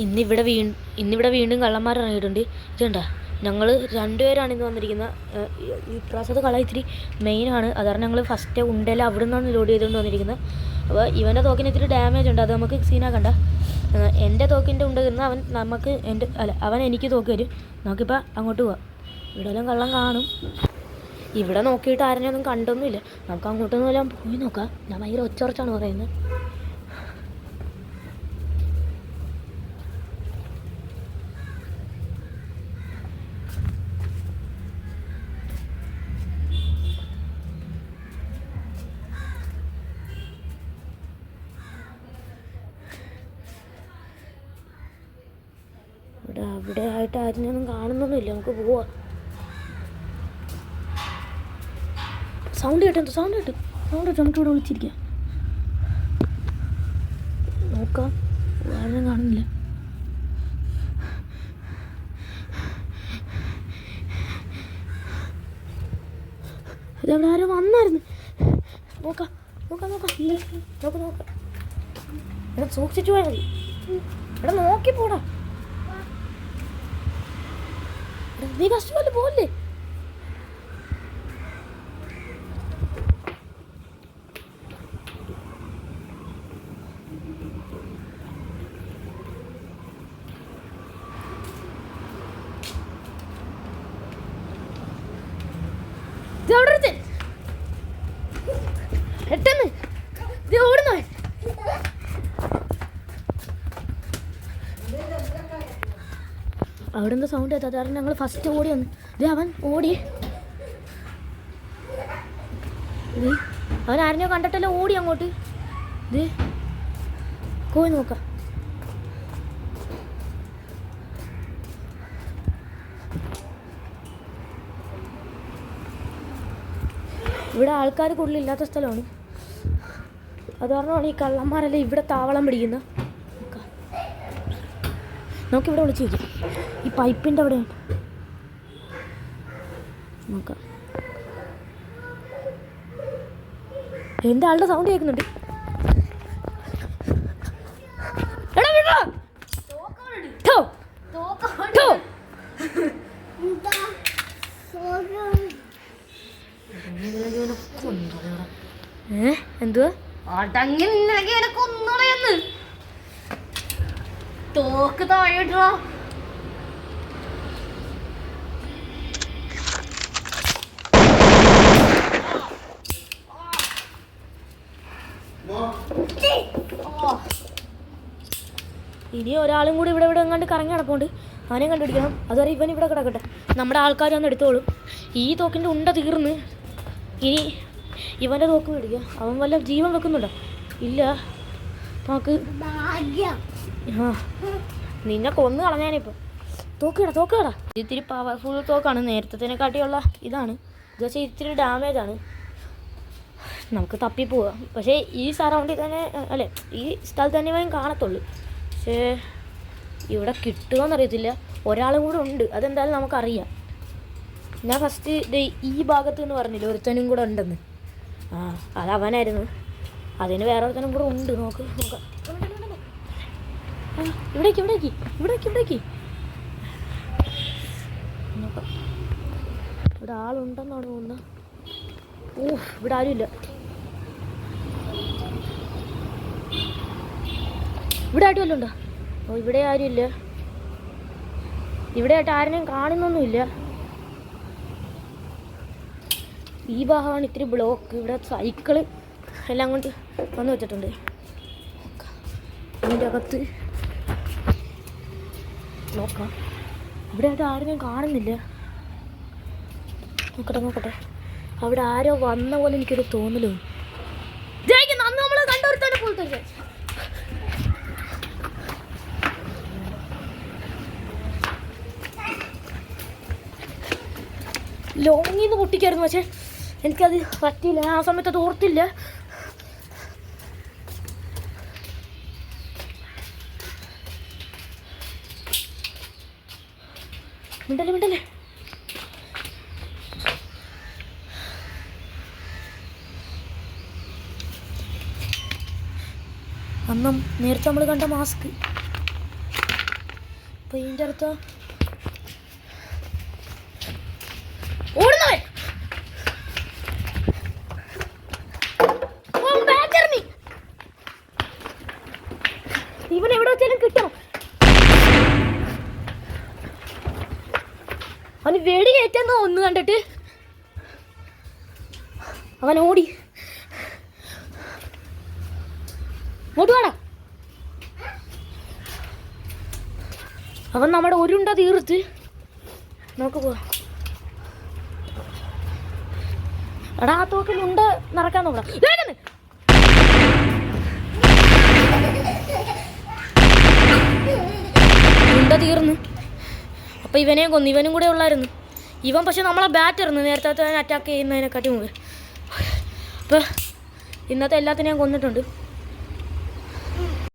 ഇന്നിവിടെ വീ ഇന്നിവിടെ വീണ്ടും കള്ളന്മാർ ഇറങ്ങിയിട്ടുണ്ട്. ഇതുണ്ട? ഞങ്ങൾ രണ്ടുപേരാണ് ഇന്ന് വന്നിരിക്കുന്നത്. ഈ- പ്രാവശ്യത്തെ കള ഇത്തിരി മെയിനാണ് അത് കാരണം ഞങ്ങൾ ഫസ്റ്റ് ഉണ്ടല്ല അവിടെ നിന്നാണ് ലോഡ് ചെയ്തുകൊണ്ട് വന്നിരിക്കുന്നത്. അപ്പോൾ ഇവന്റെ തോക്കിന് ഇത്തിരി ഡാമേജ് ഉണ്ട്. അത് നമുക്ക് സീനാക്കണ്ട എന്റെ തോക്കിന്റെ ഉണ്ട് അവൻ നമുക്ക് എന്റെ അല്ല അവൻ എനിക്ക് തോക്ക് തരും. നമുക്കിപ്പോൾ അങ്ങോട്ട് പോവാം. ഇവിടെ എല്ലാം കള്ളം കാണും. ഇവിടെ നോക്കിയിട്ട് ആരെയൊന്നും കണ്ടൊന്നുമില്ല. നമുക്ക് അങ്ങോട്ടൊന്നും എല്ലാം പോയി നോക്കാം. ഞാൻ ഭയങ്കര ഒച്ചറച്ചാണ് പറയുന്നത്. ഇവിടെ അവിടെ ആയിട്ട് ആരിനൊന്നും കാണുന്നൊന്നുമില്ല. നമുക്ക് പോവാ. സൗണ്ട് കേട്ടോ സൗണ്ട് കേട്ടോ. സൗണ്ട് കേട്ടോ നമുക്ക് ഇവിടെ വിളിച്ചിരിക്കാം. നോക്കാം. ആരും കാണുന്നില്ല. ഇതവിടെ ആരോ വന്നായിരുന്നു. നോക്കാം നോക്കാം നോക്കാം. നോക്കാം നോക്കാം. ഇവിടെ സൂക്ഷിച്ചു പോയാൽ മതി. എടാ നോക്കി പോടാ. നീ കഷ്ടമല്ലേ പോലെ അവിടെ സൗണ്ട് എത്താത്ത കാരണം ഞങ്ങൾ ഫസ്റ്റ് ഓടി വന്നു. ഇത് അവൻ ഓടി. അവൻ ആരെയോ കണ്ടിട്ടല്ലോ ഓടി അങ്ങോട്ട്. ഇത് പോയി നോക്കാം. ഇവിടെ ആൾക്കാർ കൂടുതലില്ലാത്ത സ്ഥലമാണ്. അത് പറഞ്ഞാണ് ഈ കള്ളന്മാരെല്ലാം ഇവിടെ താവളം പിടിക്കുന്നത് നോക്കിവിടെ വിളിച്ച് നോക്കാം ഈ പൈപ്പിന്റെ അവിടെ നോക്കാം. എന്റെ ആളുടെ സൗണ്ട് കേൾക്കുന്നുണ്ട്? എന്തുവാ? തോക്ക് താഴെട്ടോ ഇനി ഒരാളും കൂടി ഇവിടെ ഇവിടെ എങ്ങാണ്ട് കറങ്ങി നടപ്പുണ്ട് അവനെ കണ്ടുപിടിക്കണം. അതുവരെ ഇവൻ ഇവിടെ കിടക്കട്ടെ. നമ്മുടെ ആൾക്കാർ വന്ന് എടുത്തോളും. ഈ തോക്കിന്റെ ഉണ്ട തീർന്ന് ഇനി ഇവന്റെ തോക്ക് മേടിക്കുക അവൻ വല്ല ജീവൻ വെക്കുന്നുണ്ടോ? ഇല്ല. നമുക്ക് ആ. നിന്നെ കൊന്നു കളഞ്ഞാനിപ്പോൾ തോക്കിടാ തോക്കിടാ ഇത്തിരി പവർഫുൾ തോക്കാണ്. നേരത്തേനെക്കാട്ടിയുള്ള ഇതാണ്. ഇത് പക്ഷേ ഇത്തിരി ഡാമേജ് ആണ്. നമുക്ക് തപ്പി പോവാം. പക്ഷേ ഈ സറൗണ്ടിൽ തന്നെ അല്ലേ ഈ സ്ഥലത്ത് തന്നെ കാണത്തുള്ളൂ. പക്ഷേ ഇവിടെ കിട്ടുമോയെന്നറിയത്തില്ല ഒരാളും കൂടെ ഉണ്ട്. അതെന്തായാലും നമുക്കറിയാം. ഞാൻ ഫസ്റ്റ് ഈ ഭാഗത്ത് നിന്ന് പറഞ്ഞില്ല ഒരുത്തനും കൂടെ ഉണ്ടെന്ന്. ആ അത് അവനായിരുന്നു അതിന് വേറെ ഒരുത്തനും കൂടെ ഉണ്ട്. നോക്ക് നോക്കാം. ഇവിടേക്ക് ഇവിടേക്ക് ഇവിടേക്ക് ഇവിടേക്ക്. ഇവിടെ ആളുണ്ടെന്നാണ് തോന്നുന്നത്. ഓ ഇവിടെ ആരുമില്ല. ഇവിടെ ആയിട്ട് വല്ലതും ഉണ്ടോ ഓ ഇവിടെ ആരും ഇല്ല. ഇവിടെ ആയിട്ട് ആരെയും കാണുന്നൊന്നുമില്ല. ഈ ഭാഗമാണ് ഇത്തിരി ബ്ലോക്ക് ഇവിടെ സൈക്കിൾ എല്ലാം കൊണ്ട് വന്നു വെച്ചിട്ടുണ്ട്. ഇതിന്റെ അകത്ത് നോക്കാം. ഇവിടെ ആയിട്ട് ആരെയും കാണുന്നില്ല. നോക്കട്ടെ നോക്കട്ടെ. അവിടെ ആരോ വന്ന പോലെ എനിക്കൊരു തോന്നലും നമ്മൾ കണ്ടൊരുത്തന്നെ പോലത്തെ ലോങ്ങിൽ നിന്ന് പൊട്ടിക്കായിരുന്നു പക്ഷെ എനിക്കത് പറ്റിയില്ല. ആ സമയത്ത് അത് ഓർത്തില്ല. മിണ്ടല്ലേ മിണ്ടല്ലേ? അന്നും നേരത്തെ നമ്മൾ കണ്ട മാസ്ക്. അപ്പൊ ഇതിന്റെ അടുത്ത് ഓടുന്നവൻ. ഇവൻ എവിടെ വെച്ചാലും കിട്ടണം അവന് വെടി കയറ്റുന്ന ഒന്ന് കണ്ടിട്ട്. അവൻ ഓടി. ഇങ്ങോട്ട് അവൻ നമ്മുടെ ഒരുണ്ട തീർത്ത്. നമുക്ക് പോവാം. എടാ ആ തോക്കിൽ ഉണ്ട് നടക്കാൻ നോക്കണം ഉണ്ട തീർന്ന്. അപ്പൊ ഇവനെയും കൊന്നു. ഇവനും കൂടെ ഉള്ളായിരുന്നു. ഇവൻ പക്ഷെ നമ്മളെ ബാറ്റ് എറിഞ്ഞു നേരത്തെ അറ്റാക്ക് ചെയ്യുന്നതിനെക്കാട്ടി മുമ്പ്. അപ്പൊ ഇന്നത്തെ എല്ലാത്തിനെയും കൊന്നിട്ടുണ്ട്.